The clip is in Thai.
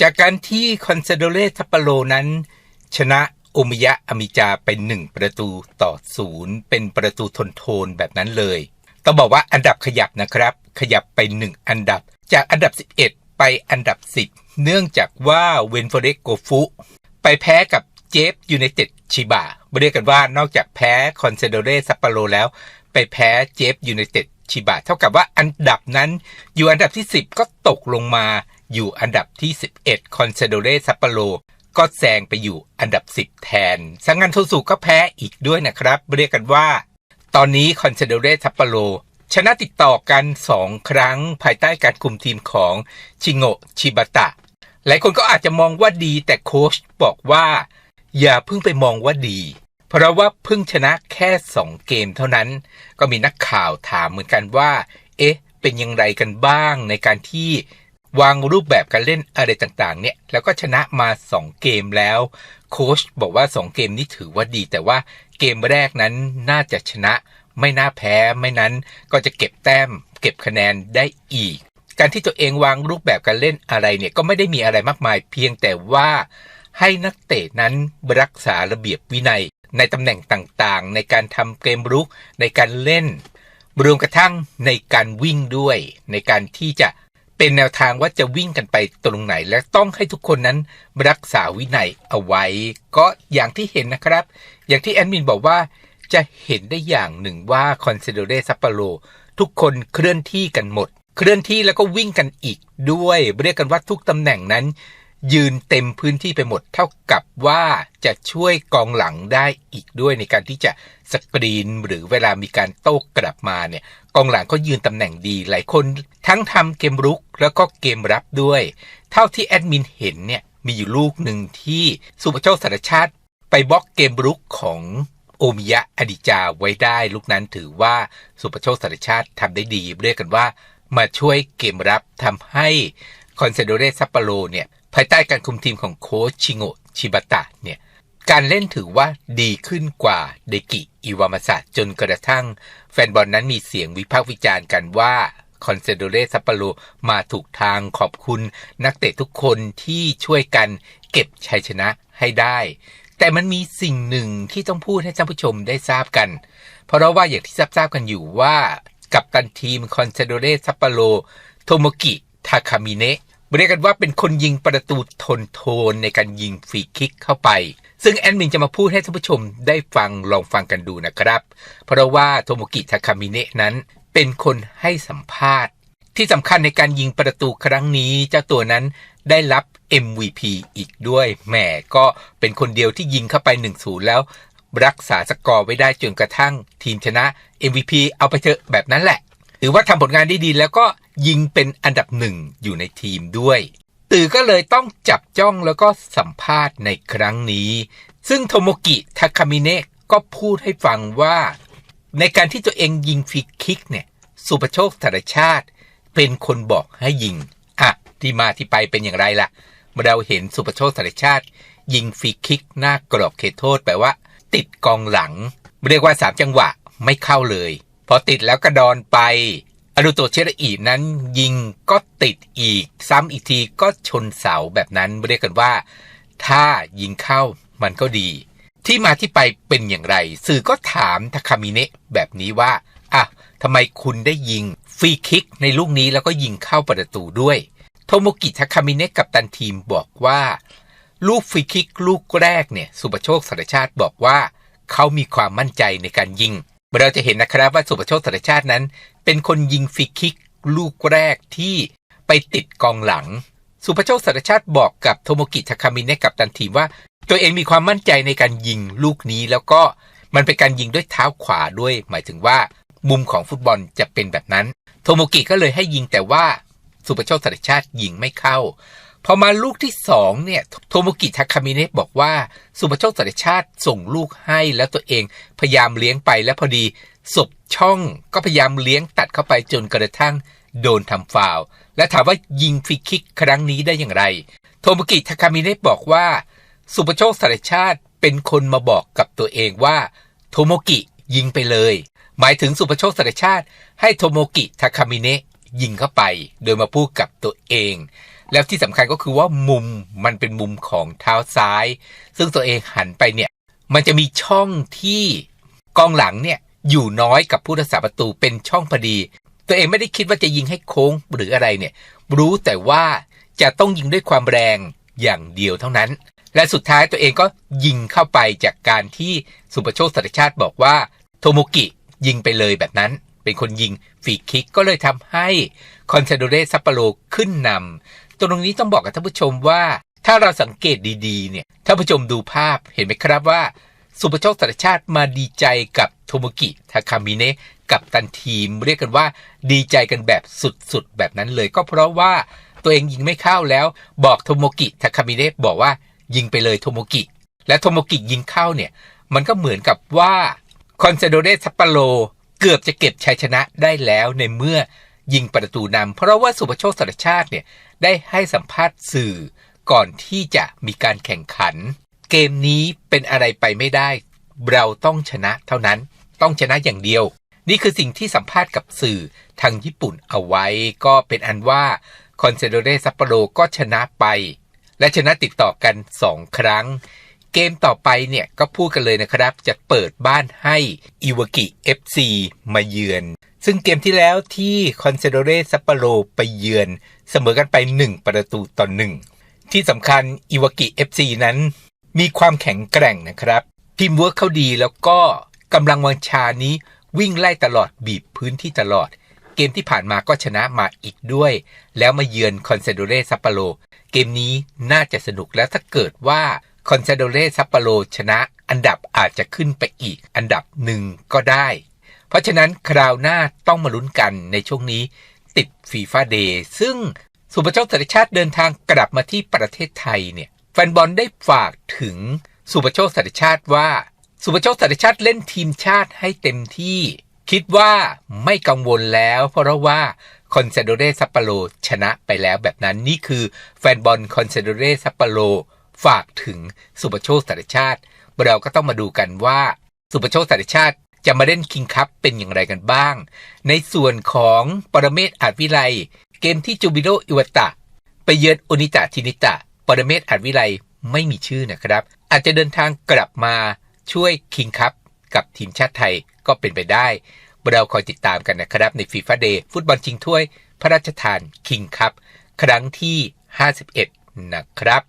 จากการที่คอนเซโดเรทัปโปโรนั้น ชนะโอมิยะอมิจาไปหนึ่งประตูต่อศูนย์เป็นประตูทนโทนแบบนั้นเลย ต้องบอกว่าอันดับขยับนะครับ ขยับไปหนึ่งอันดับ จากอันดับ 11 ไปอันดับ 10 เนื่องจากว่าเวนโฟเรโกฟุไปแพ้กับเจฟยูไนเต็ดชิบะเรียกกันว่านอกจากแพ้คอนเซโดเรซัปโปโรแล้ว ไปแพ้เจฟยูไนเต็ดชิบะเท่ากับว่าอันดับนั้นอยู่อันดับที่ 10 ก็ตกลงมา อยู่อันดับที่ 11 คอนเซโดเรซัปโปโรก็แซงไปอยู่อันดับ 10 แทนสังงันโทสุก็แพ้อีกด้วยนะครับ เรียกกันว่า ตอนนี้คอนเซโดเรซัปโปโรชนะติดต่อกัน 2 ครั้งภายใต้การคุมทีมของชิโงะชิบะตะ หลายคนก็อาจจะมองว่าดีแต่โค้ชบอกว่า อย่าเพิ่งไปมองว่าดี เพราะว่าเพิ่งชนะแค่ 2 เกมเท่านั้น ก็มีนักข่าวถามเหมือนกันว่า เอ๊ะ เป็นยังไงกันบ้างในการที่ วางรูปแบบการเล่นอะไรต่างๆ เนี่ย แล้วก็ชนะมา 2 เกมแล้ว โค้ชบอกว่า 2 เกมนี้ถือว่าดี แต่ว่าเกมแรกนั้นน่าจะชนะ ไม่น่าแพ้ไม่นั้นก็จะเก็บแต้ม เก็บคะแนนได้อีก การที่ตัวเองวางรูปแบบการเล่นอะไรเนี่ยก็ไม่ได้มีอะไรมากมาย เพียงแต่ว่าให้นักเตะนั้นรักษาระเบียบวินัย ในตำแหน่งต่างๆ ในการทำเกมรุกในการเล่นรวมกระทั่งในการวิ่งด้วย ในการที่จะ เป็นแนวทางว่าจะวิ่งกันไปตรงไหน และต้องให้ทุกคนนั้นรักษาวินัยเอาไว้ ก็อย่างที่เห็นนะครับ อย่างที่แอดมินบอกว่าจะเห็นได้อย่างหนึ่งว่าคอนเซโดเรซัปโปโรทุกคนเคลื่อนที่กันหมด เคลื่อนที่แล้วก็วิ่งกันอีกด้วย เรียกกันว่าทุกตำแหน่งนั้น ยืนเต็มพื้นที่ไปหมด เท่ากับว่าจะช่วยกองหลังได้อีกด้วยในการที่จะสกรีนหรือเวลามีการโต้กลับมาเนี่ยกองหลังก็ยืนตำแหน่งดีหลายคนทั้งทำเกมรุกแล้วก็เกมรับด้วย เท่าที่แอดมินเห็นเนี่ยมีอยู่ลูกหนึ่งที่สุปโชคสารชาติไปบล็อกเกมรุกของโอมิยะอดิจาไว้ได้ลูกนั้นถือว่าสุปโชคสารชาติทำได้ดี เรียกกันว่ามาช่วยเกมรับทำให้คอนเซโดเรซัปโปโรเนี่ย ภายใต้การคุมทีมของโค้ชชิโงะชิบะตะเนี่ยการเล่นถือว่าดีขึ้นกว่าเดกิอิวามาสะจนกระทั่ง แฟนบอลนั้นมีเสียงวิพากษ์วิจารณ์กันว่าคอนเซโดเรซัปโปโรมาถูกทางขอบคุณนักเตะทุกคนที่ช่วยกันเก็บชัยชนะให้ได้ แต่มันมีสิ่งหนึ่งที่ต้องพูดให้ท่านผู้ชมได้ทราบกัน เพราะว่าอย่างที่ทราบกันอยู่ว่า กับตันทีมคอนเซโดเรซัปโปโรโทโมกิทาคามิเนะ เรียกกันว่าเป็นคนยิงประตูทนโทนในการยิงฟรีคิกเข้าไป ซึ่งแอดมินจะมาพูดให้ท่านผู้ชมได้ฟังลองฟังกันดูนะครับ เพราะว่าโทโมกิทาคามิเนะนั้น เป็นคนให้สัมภาษณ์ ที่สำคัญในการยิงประตูครั้งนี้ เจ้าตัวนั้นได้รับ MVP อีกด้วยแหมก็เป็นคนเดียวที่ยิงเข้าไป 1-0 แล้ว รักษาสกอร์ไว้ได้จนกระทั่งทีมชนะ MVP เอาไปเถอะแบบนั้นแหละ ถือว่าทำผลงานได้ดีแล้วก็ยิงเป็นอันดับหนึ่งอยู่ในทีมด้วย ตือก็เลยต้องจับจ้องแล้วก็สัมภาษณ์ในครั้งนี้ ซึ่งโทโมกิทาคามิเนะก็พูดให้ฟังว่า ในการที่ตัวเองยิงฟรีคิกเนี่ย สุปโชคธารชาติ เป็นคนบอกให้ยิง อะ ที่มาที่ไปเป็นอย่างไรล่ะ เราเห็นสุปโชคธารชาติ ยิงฟรีคิกหน้ากรอบเขตโทษแปลว่า ติดกองหลัง เรียกว่าสามจังหวะไม่เข้าเลย พอติดแล้วกระดอนไปอรุโตเชระอีนั้นยิงก็ติดอีก ซ้ำอีกทีก็ชนเสาแบบนั้นเรียกกันว่า ถ้ายิงเข้ามันก็ดี ที่มาที่ไปเป็นอย่างไร สื่อก็ถามทาคามิเนะแบบนี้ว่าอะทำไมคุณได้ยิงฟรีคิกในลูกนี้แล้วก็ยิงเข้าประตูด้วย โทโมกิทาคามิเนะกับตันทีมบอกว่า ลูกฟรีคิกลูกแรกเนี่ยสุปโชคสารชาติบอกว่า เขามีความมั่นใจในการยิง เราจะเห็นนะครับว่าสุปโชคสารชาตินั้น เป็นคนยิงฟรีคิกลูกแรกที่ไปติดกองหลัง สุภโชคสารชาติบอกกับโทโมกิทาคามิเนะกับตันทีมว่า ตัวเองมีความมั่นใจในการยิงลูกนี้แล้วก็มันเป็นการยิงด้วยเท้าขวาด้วย หมายถึงว่า มุมของฟุตบอลจะเป็นแบบนั้น โทโมกิก็เลยให้ยิงแต่ว่าสุภโชคสารชาติยิงไม่เข้า พอมาลูกที่สองเนี่ยโทโมกิทาคามิเนะบอกว่าสุภโชคสารชาติส่งลูกให้แล้วตัวเองพยายามเลี้ยงไปแล้วพอดีศพช่องก็พยายามเลี้ยงตัดเข้าไปจนกระทั่งโดนทำฟาวและถามว่ายิงฟรีคิกครั้งนี้ได้อย่างไร โทโมกิทาคามิเนะบอกว่า สุภโชคสารชาติเป็นคนมาบอกกับตัวเองว่า โทโมกิยิงไปเลย หมายถึงสุภโชคสารชาติ ให้โทโมกิทาคามิเนะยิงเข้าไป โดยมาพูดกับตัวเอง แล้วที่สำคัญก็คือว่ามุมมันเป็นมุมของเท้าซ้าย ซึ่งตัวเองหันไปเนี่ยมันจะมีช่องที่กองหลังเนี่ยอยู่น้อยกับผู้รักษาประตูเป็นช่องพอดี ตัวเองไม่ได้คิดว่าจะยิงให้โค้งหรืออะไรเนี่ย รู้แต่ว่าจะต้องยิงด้วยความแรงอย่างเดียวเท่านั้น และสุดท้ายตัวเองก็ยิงเข้าไปจากการที่สุปโชคสัตชาติบอกว่าโทโมกิยิงไปเลยแบบนั้น เป็นคนยิงฟีคิกก็เลยทำให้คอนเซโดเรซัปโปโรขึ้นนำ ตรงนี้ต้องบอกกับท่านผู้ชมว่า ถ้าเราสังเกตดีๆเนี่ยท่านผู้ชมดูภาพเห็นไหมครับว่า สุปโชคสัตชาติมาดีใจกับโทโมกิทาคามิเนะกับตันทีม เรียกกันว่าดีใจกันแบบสุดๆ แบบนั้นเลย ก็เพราะว่าตัวเองยิงไม่เข้าแล้ว บอกโทโมกิทาคามิเนะบอกว่ายิงไปเลยโทโมกิ และโทโมกิยิงเข้าเนี่ยมันก็เหมือนกับว่าคอนเซโดเรซัปปโรเกือบจะเก็บชัยชนะได้แล้วในเมื่อยิงประตูนำเพราะว่าสุปโชคสัตชาติเนี่ย ได้ให้สัมภาษณ์สื่อ ก่อนที่จะมีการแข่งขัน เกมนี้เป็นอะไรไปไม่ได้ เราต้องชนะเท่านั้น ต้องชนะอย่างเดียว นี่คือสิ่งที่สัมภาษณ์กับสื่อทางญี่ปุ่นเอาไว้ ก็เป็นอันว่าคอนเซโดเรซัปโปโรก็ชนะไป และชนะติดต่อกัน 2 ครั้ง เกมต่อไปเนี่ยก็พูดกันเลยนะครับ จะเปิดบ้านให้อิวากิ FC มาเยือนซึ่งเกมที่แล้วที่คอนเซโดเรซัปโปโรไปเยือน เสมอกันไป 1 ประตูต่อหนึ่งที่สำคัญอิวากิ FC นั้น มีความแข็งแกร่งนะครับทีมเวิร์กเขาดีแล้วก็กำลังวังชานี้วิ่งไล่ตลอดบีบพื้นที่ตลอด เกมที่ผ่านมาก็ชนะมาอีกด้วย แล้วมาเยือนคอนเซโดเรซัปโปโรเกมนี้น่าจะสนุกแล้วถ้าเกิดว่าคอนเซโดเรซัปโปโรชนะอันดับอาจจะขึ้นไปอีกอันดับหนึ่งก็ได้ เพราะฉะนั้นคราวหน้าต้องมาลุ้นกันในช่วงนี้ ติดฟีฟ่าเดย์ซึ่งสุปโชคสัตชาติเดินทางกลับมาที่ประเทศไทยเนี่ยแฟนบอลได้ฝากถึงสุปโชคสัตชาติว่า สุปโชคสัตชาติเล่นทีมชาติให้เต็มที่ คิดว่าไม่กังวลแล้ว เพราะว่าคอนเซโดเรซัปโปโรชนะไปแล้วแบบนั้นนี่คือแฟนบอลคอนเซโดเรซัปโปโรฝากถึงสุปโชคสัตชาติเราก็ต้องมาดูกันว่าสุปโชคสัตชาติ จะมาเล่นคิงคัพเป็นอย่างไรกันบ้าง ในส่วนของปรเมศอาจวิไลเกมที่จูบิโดอิวตะ ไปเยือนโอนิตะทินิตะ ปรเมศอาจวิไลไม่มีชื่อนะครับ อาจจะเดินทางกลับมาช่วยคิงคัพกับทีมชาติไทยก็เป็นไปได้เราคอยติดตามกันนะครับในฟีฟ่าเดย์ฟุตบอลชิงถ้วย พระราชทานคิงคัพครั้งที่ 51 นะครับ